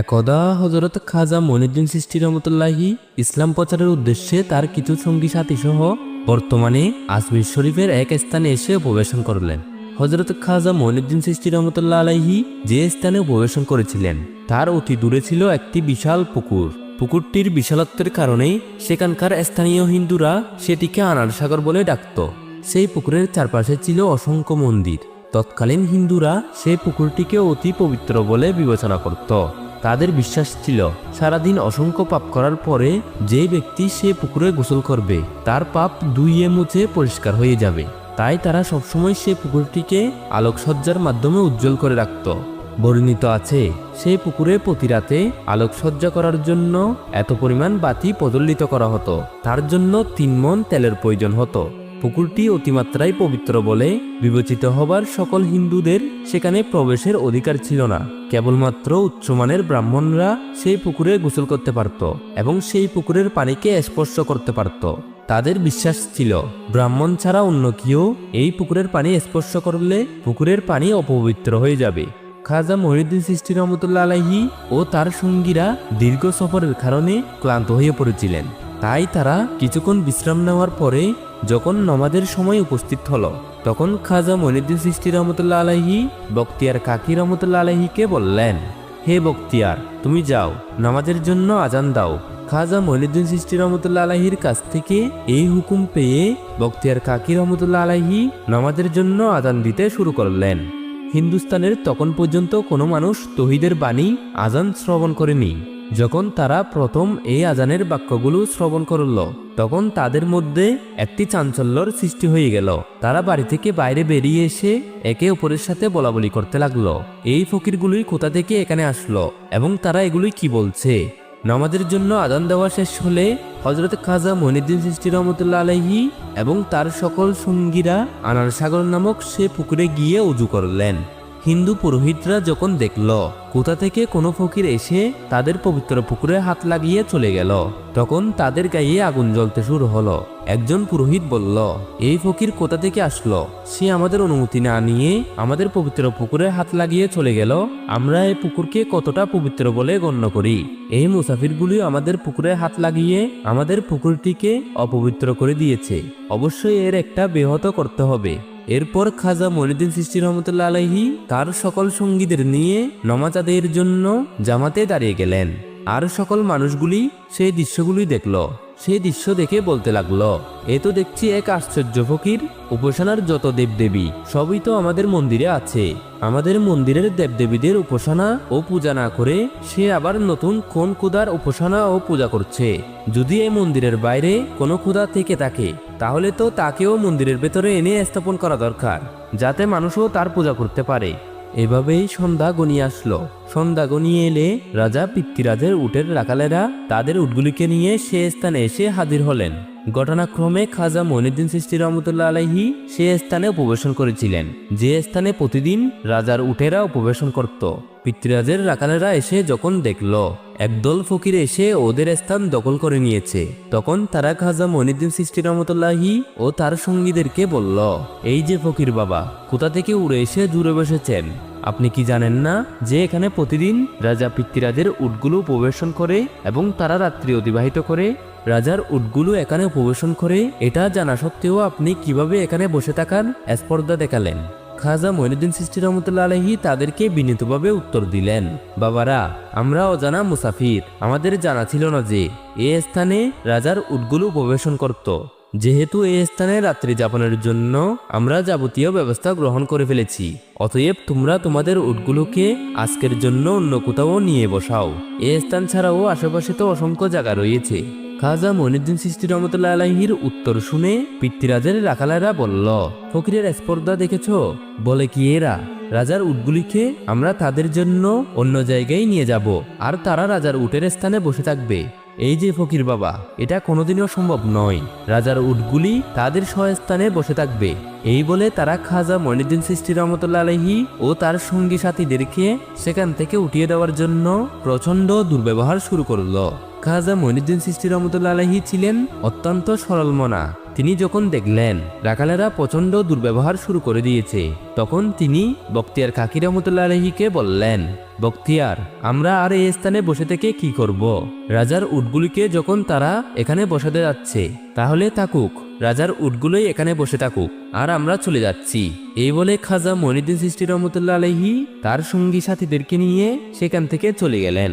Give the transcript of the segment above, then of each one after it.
একদা হজরত খাজা মনিউদ্দিন সৃষ্টি রহমতুল্লাহি ইসলাম প্রচারের উদ্দেশ্যে তার কিছু সঙ্গী সাথী সহ বর্তমানে আজমির শরীফের এক স্থানে এসে উপবেশন করলেন। হজরত খাজা মনিউদ্দিন সৃষ্টি রহমতুল্লাহ আলাইহি যে স্থানে উপবেশন করেছিলেন, তার অতি দূরে ছিল একটি বিশাল পুকুর। পুকুরটির বিশালত্বের কারণেই সেখানকার স্থানীয় হিন্দুরা সেটিকে আনার সাগর বলে ডাকত। সেই পুকুরের চারপাশে ছিল অসংখ্য মন্দির। তৎকালীন হিন্দুরা সেই পুকুরটিকে অতি পবিত্র বলে বিবেচনা করত। তাদের বিশ্বাস ছিল, সারাদিন অসংখ্য পাপ করার পরে যে ব্যক্তি সে পুকুরে গোসল করবে, তার পাপ দুইয়ে মুছে পরিষ্কার হয়ে যাবে। তাই তারা সবসময় সে পুকুরটিকে আলোকসজ্জার মাধ্যমে উজ্জ্বল করে রাখত। বর্ণিত আছে সেই পুকুরে প্রতি রাতে আলোকসজ্জা করার জন্য এত পরিমাণ বাতি প্রজ্বলিত করা হতো। তার জন্য তিন মন তেলের প্রয়োজন হতো। পুকুরটি অতিমাত্রায় পবিত্র বলে বিবেচিত হবার সকল হিন্দুদের সেখানে প্রবেশের অধিকার ছিল না। কেবলমাত্র উচ্চমানের ব্রাহ্মণরা সেই পুকুরে গোসল করতে পারত এবং সেই পুকুরের পানিকে স্পর্শ করতে পারত। তাদের বিশ্বাস ছিল, ব্রাহ্মণ ছাড়া অন্য কেউ এই পুকুরের পানি স্পর্শ করলে পুকুরের পানি অপবিত্র হয়ে যাবে। খাজা মহিউদ্দিন সৃষ্টি রহমতুল্লা আলাহি ও তার সঙ্গীরা দীর্ঘ সফরের কারণে ক্লান্ত হয়ে পড়েছিলেন। তাই তারা কিছুক্ষণ বিশ্রাম নেওয়ার পরে যখন নমাজের সময় উপস্থিত হলো, তখন খাজা মনিউদ্দিন সৃষ্টি রহমতুল্লাহ আলাহি বক্তিয়ার কাকি রহমতুল্লাহ আলাহিকে বললেন, হে বক্তিয়ার, তুমি যাও, নামাজের জন্য আজান দাও। খাজা মনিউদ্দিন সৃষ্টি রহমতুল্লাহ আলাহির কাছ থেকে এই হুকুম পেয়ে বক্তিয়ার কাকি রহমতুল্লাহ আলাহি নামাজের জন্য আজান দিতে শুরু করলেন। হিন্দুস্তানের তখন পর্যন্ত কোনো মানুষ তহিদের বাণী আজান শ্রবণ করেনি। যখন তারা প্রথম এই আজানের বাক্যগুলো শ্রবণ করল, তখন তাদের মধ্যে একটি চাঞ্চল্যর সৃষ্টি হয়ে গেল। তারা বাড়ি থেকে বাইরে বেরিয়ে এসে একে অপরের সাথে বলাবলি করতে লাগল। এই ফকিরগুলোই কোথা থেকে এখানে আসলো এবং তারা এগুলোই কি বলছে? নামাজের জন্য আদান দেওয়া শেষ হলে হজরত খাজা মনিদ্দিন সৃষ্টি রহমতুল্লাহ আলাইহি এবং তার সকল সঙ্গীরা আনার সাগর নামক সে পুকুরে গিয়ে উজু করলেন। হিন্দু পুরোহিতরা যখন দেখল, কোথা থেকে কোনো ফকির এসে তাদের পবিত্র পুকুরে হাত লাগিয়ে চলে গেল, তখন তাদের গায়ে আগুন জ্বলতে শুরু হলো। একজন পুরোহিত বলল, এই ফকির কোথা থেকে আসলো? সে আমাদের অনুমতি না নিয়ে আমাদের পবিত্র পুকুরে হাত লাগিয়ে চলে গেল। আমরা এই পুকুরকে কতটা পবিত্র বলে গণ্য করি। এই মুসাফিরগুলি আমাদের পুকুরে হাত লাগিয়ে আমাদের পুকুরটিকে অপবিত্র করে দিয়েছে। অবশ্যই এর একটা ব্যাহত করতে হবে। এরপর খাজা মনিউদ্দিন সৃষ্টি রহমতুল্লাহ আলাইহি তার সকল সঙ্গীদের নিয়ে নমাজ আদায়ের জন্য জামাতে দাঁড়িয়ে গেলেন। আর সকল মানুষগুলি সেই দৃশ্যগুলি দেখল। সেই দৃশ্য দেখে বলতে লাগল, এ তো দেখছি এক আশ্চর্য ফকির, উপাসনার যত দেবদেবী, সবই তো আমাদের মন্দিরে আছে। আমাদের মন্দিরের দেবদেবীদের উপাসনা ও পূজা না করে সে আবার নতুন কোন ক্ষুদার উপাসনা ও পূজা করছে। যদি এই মন্দিরের বাইরে কোনো ক্ষুদা থেকে থাকে তাহলে তো তাকেও মন্দিরের ভেতরে এনে স্থাপন করা দরকার, যাতে মানুষও তার পূজা করতে পারে। এভাবেই সন্ধ্যা গনিয়ে আসলো। সন্ধ্যা গনিয়ে এলে রাজা পিতৃরাজের উটের রাখালেরা তাদের উটগুলিকে নিয়ে সে স্থানে এসে হাজির হলেন। ঘটনাক্রমে খাজা মনিউদ্দিন সৃষ্টি রহমতুল্লাহ আলাইহি সে স্থানে উপবেশন করেছিলেন। যে স্থানে প্রতিদিন রাজার উঠেরা উপবেশন করত। পিতৃরাজের রাখালেরা এসে যখন দেখল, একদল ফকির এসে ওদের স্থান দখল করে নিয়েছে। তখন তারা খাজা মনিউদ্দিন সৃষ্টি রহমতুল্লাহি ও তার সঙ্গীদেরকে বলল, এই যে ফকির বাবা, কোথা থেকে উড়ে এসে জুড়ে বসেছেন? আপনি কি জানেন না যে এখানে প্রতিদিন রাজা পিতৃরাজের উটগুলো উপবেশন করে এবং তারা রাত্রি অতিবাহিত করে? রাজার উটগুলো এখানে উপবেশন করে, এটা জানা সত্ত্বেও আপনি কীভাবে এখানে বসে থাকার স্পর্ধা দেখালেন? খাজা মঈনুদ্দিন সৃষ্টি রহমতুল্লা আলহি তাদেরকে বিনীতভাবে উত্তর দিলেন, বাবারা, আমরা অজানা মুসাফির। আমাদের জানা ছিল না যে এ স্থানে রাজার উটগুলো উপবেশন করত। যেহেতু এই স্থানে রাত্রি যাপনের জন্য আমরা যাবতীয় ব্যবস্থা গ্রহণ করে ফেলেছি, অতএব তোমরা তোমাদের উটগুলোকে আজকের জন্য অন্য কোথাও নিয়ে বসাও। এ স্থান ছাড়াও আশেপাশে তো অসংখ্য জায়গা রয়েছে। খাজা মনিউদ্দিন সৃষ্টি রহমতুল্লাহ আলাহির উত্তর শুনে পিতৃরাজের রাখালারা বলল, ফকিরের স্পর্ধা দেখেছ? বলে কি এরা, রাজার উটগুলিকে আমরা তাদের জন্য অন্য জায়গায় নিয়ে যাব, আর তারা রাজার উটের স্থানে বসে থাকবে। এই যে ফকির বাবা, এটা কোনোদিনও সম্ভব নয়। রাজার উটগুলি তাদের স্বস্থানে বসে থাকবে। এই বলে তারা খাজা মনিদ্দিন সৃষ্টি রহমতুল্লা আলহি ও তার সঙ্গী সাথীদেরকে সেখান থেকে উঠিয়ে দেওয়ার জন্য প্রচণ্ড দুর্ব্যবহার শুরু করল। খাজা মনিদ্দিন সৃষ্টি রহমতুল্লা আলহি ছিলেন অত্যন্ত সরল মনা তিনি যখন দেখলেন, রাখালেরা প্রচণ্ড দুর্ব্যবহার শুরু করে দিয়েছে, তখন তিনি বক্তিয়ার কাকি রহমতুল্লাহ আলহিকে বললেন বক্তিয়ার আমরা আর এই স্থানে বসে থেকে কি করব? রাজার উটগুলিকে যখন তারা এখানে বসাতে যাচ্ছে, তাহলে থাকুক, রাজার উটগুলোই এখানে বসে থাকুক, আর আমরা চলে যাচ্ছি। এই বলে খাজা মনিদিন সৃষ্টি রহমতুল্লাহ আলহি তার সঙ্গী সাথীদেরকে নিয়ে সেখান থেকে চলে গেলেন।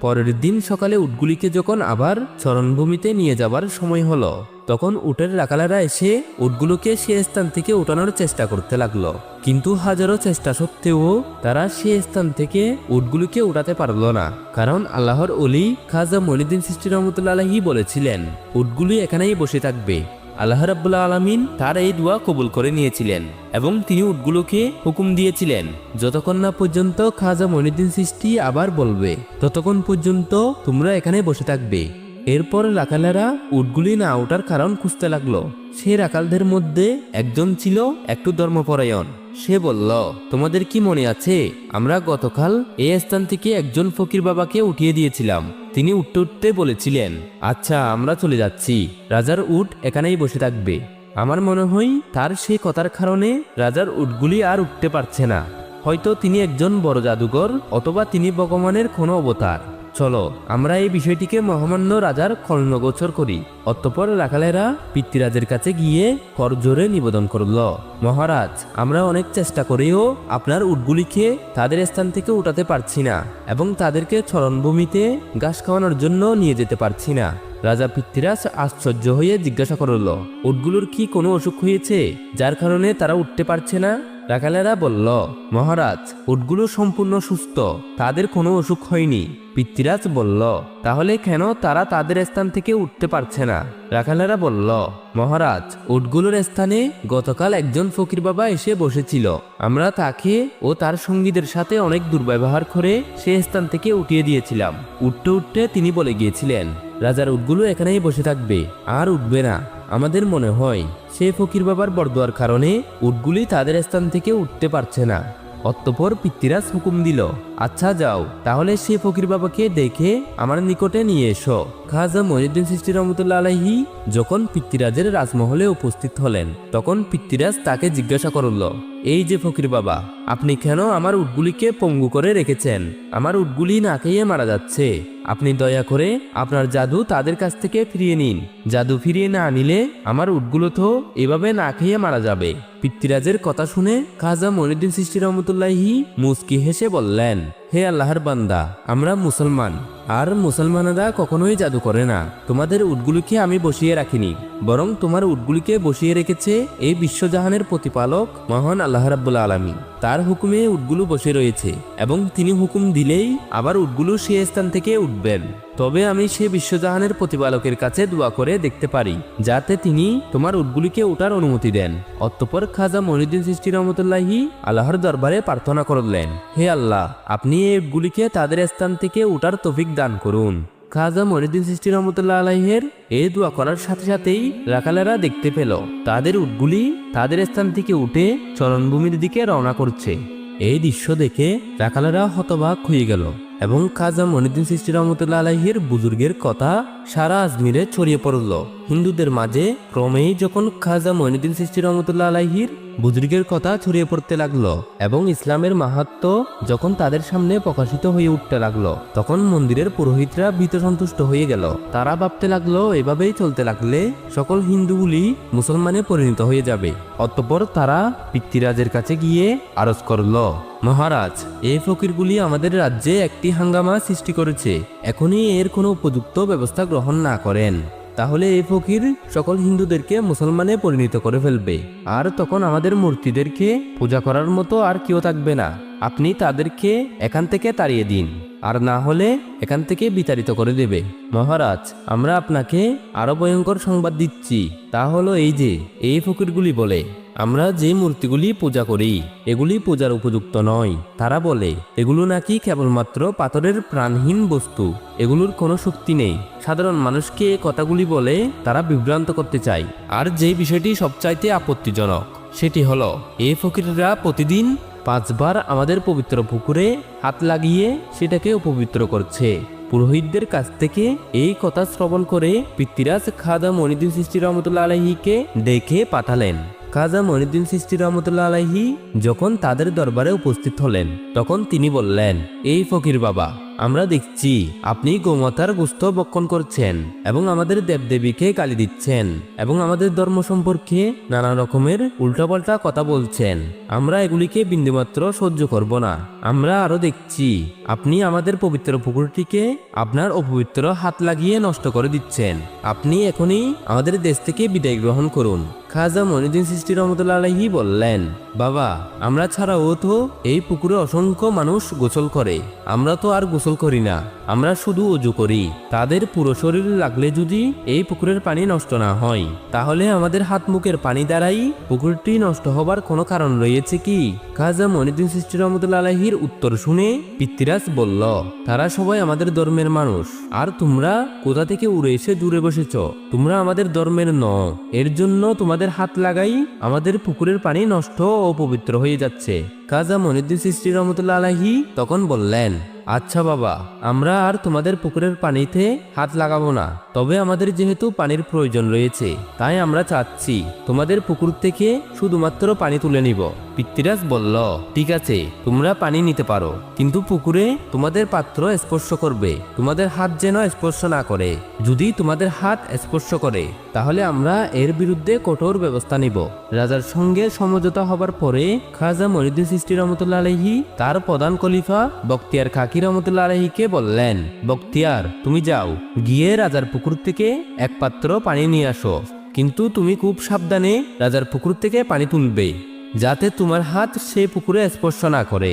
পরের দিন সকালে উটগুলিকে যখন আবার চরণভূমিতে নিয়ে যাবার সময় হলো তখন উটের রাখালেরা এসে উটগুলোকে সে স্থান থেকে উঠানোর চেষ্টা করতে লাগল। কিন্তু হাজারো চেষ্টা সত্ত্বেও তারা সে স্থান থেকে উটগুলোকে উঠাতে পারল না। কারণ আল্লাহর অলি খাজা মনিদ্দিন সৃষ্টি রহমতুল্লা আলহি বলেছিলেন, উটগুলি এখানেই বসে থাকবে। আল্লাহ রাব্বুল্লাহ আলমিন তার এই দোয়া কবুল করে নিয়েছিলেন এবং তিনি উটগুলোকে হুকুম দিয়েছিলেন, যতক্ষণ না পর্যন্ত খাজা মনিদ্দিন সৃষ্টি আবার বলবে, ততক্ষণ পর্যন্ত তোমরা এখানে বসে থাকবে। এরপর রাখালেরা উটগুলি না ওঠার কারণ খুঁজতে লাগল। সে রাখালদের মধ্যে একজন ছিল একটু ধর্মপরায়ণ। সে বলল, তোমাদের কি মনে আছে? আমরা গতকাল এই স্থান থেকে একজন ফকির বাবাকে উঠিয়ে দিয়েছিলাম। তিনি উঠতে উঠতে বলেছিলেন আচ্ছা আমরা চলে যাচ্ছি। রাজার উট এখানেই বসে থাকবে। আমার মনে হয় তার সেই কথার কারণে রাজার উটগুলি আর উঠতে পারছে না। হয়তো তিনি একজন বড় জাদুঘর অথবা তিনি ভগবানের কোনো অবতার। চলো, আমরা এই বিষয়টিকে মহামান্য রাজার কর্ণগোচর করি। অতঃপর রাখালেরা পিতৃরাজের কাছে গিয়ে করজোরে নিবেদন করল, মহারাজ, আমরা অনেক চেষ্টা করেও আপনার উটগুলিকে তাদের স্থান থেকে উঠাতে পারছি না এবং তাদেরকে চরণভূমিতে ঘাস খাওয়ানোর জন্য নিয়ে যেতে পারছি না। রাজা পৃথ্বীরাজ আশ্চর্য হয়ে জিজ্ঞাসা করল, উটগুলোর কি কোনো অসুখ হয়েছে, যার কারণে তারা উঠতে পারছে না? রাখালেরা বলল, মহারাজ, উটগুলো সম্পূর্ণ সুস্থ, তাদের কোনো অসুখ হয়নি। পিতৃরাজ বলল, তাহলে কেন তারা তাদের স্থান থেকে উঠতে পারছে না? রাখালেরা বলল, মহারাজ, উটগুলোর স্থানে গতকাল একজন ফকির বাবা এসে বসেছিল। আমরা তাকে ও তার সঙ্গীদের সাথে অনেক দুর্ব্যবহার করে সে স্থান থেকে উঠিয়ে দিয়েছিলাম। উঠতে উঠতে তিনি বলে গিয়েছিলেন, রাজার উটগুলো এখানেই বসে থাকবে, আর উঠবে না। আমাদের মনে হয়, সে ফকির বাবার বরদোয়ার কারণে উটগুলি তাদের স্থান থেকে উঠতে পারছে না। অতঃপর পিতৃরাজ হুকুম দিল আচ্ছা যাও, তাহলে সে ফকির বাবাকে দেখে আমার নিকটে নিয়ে এসো। খাজা মহিউদ্দিন সৃষ্টি রহমতুল্লা আলহি যখন পিতৃরাজের রাজমহলে উপস্থিত হলেন, তখন পিতৃরাজ তাকে জিজ্ঞাসা করল এই যে ফকির বাবা, আপনি কেন আমার উটগুলিকে পঙ্গু করে রেখেছেন? আমার উটগুলি না খেয়ে মারা যাচ্ছে। আপনি দয়া করে আপনার জাদু তাদের কাছ থেকে ফিরিয়ে নিন। জাদু ফিরিয়ে না নিলে আমার উটগুলো তো এভাবে না খেয়ে মারা যাবে। পিতৃরাজের কথা শুনে খাজা মনিউদ্দিন সৃষ্টি রহমতুল্লাহি মুস্কি হেসে বললেন হে আল্লাহর বান্দা, আমরা মুসলমান। আর মুসলমানেরা কখনোই জাদু করে না। তোমাদের উটগুলিকে আমি বসিয়ে রাখিনি, বরং তোমার উটগুলিকে বসিয়ে রেখেছে এই বিশ্বজাহানের প্রতিপালক মহান আল্লাহ রাব্বুল আলমী তার হুকুমে উটগুলো বসে রয়েছে এবং তিনি হুকুম দিলেই আবার উটগুলো সে স্থান থেকে উঠবেন। তবে আমি সে বিশ্বজাহানের প্রতিপালকের কাছে দোয়া করে দেখতে পারি, যাতে তিনি তোমার উটগুলিকে ওঠার অনুমতি দেন। অতঃপর খাজা মনিউদ্দিন সৃষ্টি রহমতুল্লাহি আল্লাহর দরবারে প্রার্থনা করলেন, হে আল্লাহ, আপনি এই উটগুলিকে তাদের স্থান থেকে উঠার তফিক দান করুন। খাজা মনিদ্দিন সৃষ্টি রহমতুল্লাহ আলাইহের এ দোয়া করার সাথে সাথেই রাখালেরা দেখতে পেল। তাদের উটগুলি তাদের স্থান থেকে উঠে চরণভূমির দিকে রওনা করছে। এই দৃশ্য দেখে রাখালেরা হতবাক হয়ে গেল। এবং খাজা মনিউদ্দিন সৃষ্টি রহমতুল্লাহ আলাইহির বুজুর্গের কথা সারা আজমিরে ছড়িয়ে পড়ল। হিন্দুদের মাঝে ক্রমেই যখন খাজা মনিউদ্দিন সৃষ্টি রহমতুল্লাহ আলাইহির বুজুর্গের কথা ছড়িয়ে পড়তে লাগল এবং ইসলামের মাহাত্ম যখন তাদের সামনে প্রকাশিত হয়ে উঠতে লাগল, তখন মন্দিরের পুরোহিতরা ভীত সন্তুষ্ট হয়ে গেল। তারা ভাবতে লাগল, এভাবেই চলতে লাগলে সকল হিন্দুগুলি মুসলমানে পরিণত হয়ে যাবে। অতঃপর তারা পিতৃরাজের কাছে গিয়ে আরজ করল মহারাজ, এই ফকিরগুলি আমাদের রাজ্যে একটি হাঙ্গামা সৃষ্টি করেছে। এখনই এর কোনো উপযুক্ত ব্যবস্থা গ্রহণ না করেন। তাহলে এই ফকির সকল হিন্দুদেরকে মুসলমানে পরিণত করে ফেলবে। আর তখন আমাদের মূর্তিদেরকে পূজা করার মতো আর কেউ থাকবে না। আপনি তাদেরকে এখান থেকে তাড়িয়ে দিন, আর না হলে এখান থেকে বিতাড়িত করে দেবে। মহারাজ, আমরা আপনাকে আরও ভয়ঙ্কর সংবাদ দিচ্ছি। তা হলো এই যে, এই ফকিরগুলি বলে আমরা যে মূর্তিগুলি পূজা করি, এগুলি পূজার উপযুক্ত নয়। তারা বলে, এগুলো নাকি কেবলমাত্র পাথরের প্রাণহীন বস্তু। এগুলোর কোনো শক্তি নেই। সাধারণ মানুষকে এ কথাগুলি বলে তারা বিভ্রান্ত করতে চায়। আর যে বিষয়টি সবচাইতে আপত্তিজনক, সেটি হলো, এ ফকিররা প্রতিদিন পাঁচবার আমাদের পবিত্র পুকুরে হাত লাগিয়ে সেটাকে অপবিত্র করছে। পুরোহিতদের কাছ থেকে এই কথা শ্রবণ করে পিতৃরাজ খাদা মনিদ্দিন সৃষ্টি রহমতুল্লাহ আলহিকে ডেকে পাঠালেন। খাজা মনিদ্দিন সৃষ্টি রহমতুল্লাহ আলাহি যখন তাদের দরবারে উপস্থিত হলেন, তখন তিনি বললেন, এই ফকির বাবা আমরা দেখছি, আপনি গোমাতার গুস্ত বক্ষণ করছেন এবং আমাদের দেবদেবীকে গালি দিচ্ছেন এবং আমাদের ধর্ম সম্পর্কে নানা রকমের উল্টাপাল্টা কথা বলছেন। আমরা এগুলিকে বিন্দুমাত্র সহ্য করব না। আমরা আরও দেখছি, আপনি আমাদের পবিত্র পুকুরটিকে আপনার অপবিত্র হাত লাগিয়ে নষ্ট করে দিচ্ছেন। আপনি এখনই আমাদের দেশ থেকে বিদায় গ্রহণ করুন। খাজা মনিদ্দিন সৃষ্টি রহমতুল্লা আলহি বললেন, বাবা, আমরা ছাড়াও তো এই পুকুরে অসংখ্য মানুষ গোসল করে। আমরা তো আর গোসল করি না। আমরা শুধু অজু করি। তাদের পুরো শরীর লাগলে যদি এই পুকুরের পানি নষ্ট না হয়, তাহলে আমাদের হাত মুখের পানি দ্বারাই পুকুরটি নষ্ট হবার কোনো কারণ রয়েছে কি? খাজা মনিদ্দিন সৃষ্টি রহমতুল্লা আলহির উত্তর শুনে পিতৃরাজ বলল, তারা সবাই আমাদের ধর্মের মানুষ। আর তোমরা কোথা থেকে উড়ে এসে দূরে বসেছ? তোমরা আমাদের ধর্মের ন এর জন্য তোমাদের হাত লাগাই আমাদের পুকুরের পানি নষ্ট ও পবিত্র হয়ে যাচ্ছে। কাজা মনিদ্দিন সৃষ্টি রহমতুল্লা আলাহি তখন বললেন আচ্ছা বাবা, আমরা আর তোমাদের পুকুরের পানিতে হাত লাগাবো না। তবে আমাদের যেহেতু পানির প্রয়োজন রয়েছে, তাই আমরা চাচ্ছি তোমাদের পুকুর থেকে শুধুমাত্র পানি তুলে নিব। পিতৃরাজ বলল, ঠিক আছে, তোমরা পানি নিতে পারো, কিন্তু পুকুরে তোমাদের পাত্র স্পর্শ করবে, তোমাদের হাত যেন স্পর্শ না করে। যদি তোমাদের হাত স্পর্শ করে, তাহলে আমরা এর বিরুদ্ধে কঠোর ব্যবস্থা নিব। রাজার সঙ্গে সমঝোতা হবার পরে খাজা মরিদুল সৃষ্টি রহমতুল্লা আলহি তার প্রধান খলিফা বক্তিয়ার খাকি রহমতুল্লা আলহিকে বললেন বক্তিয়ার তুমি যাও, গিয়ে রাজার পুকুর থেকে এক পাত্র পানি নিয়ে আসো। কিন্তু তুমি খুব সাবধানে রাজার পুকুর থেকে পানি তুলবে। যাতে তোমার হাত সে পুকুরে স্পর্শ না করে।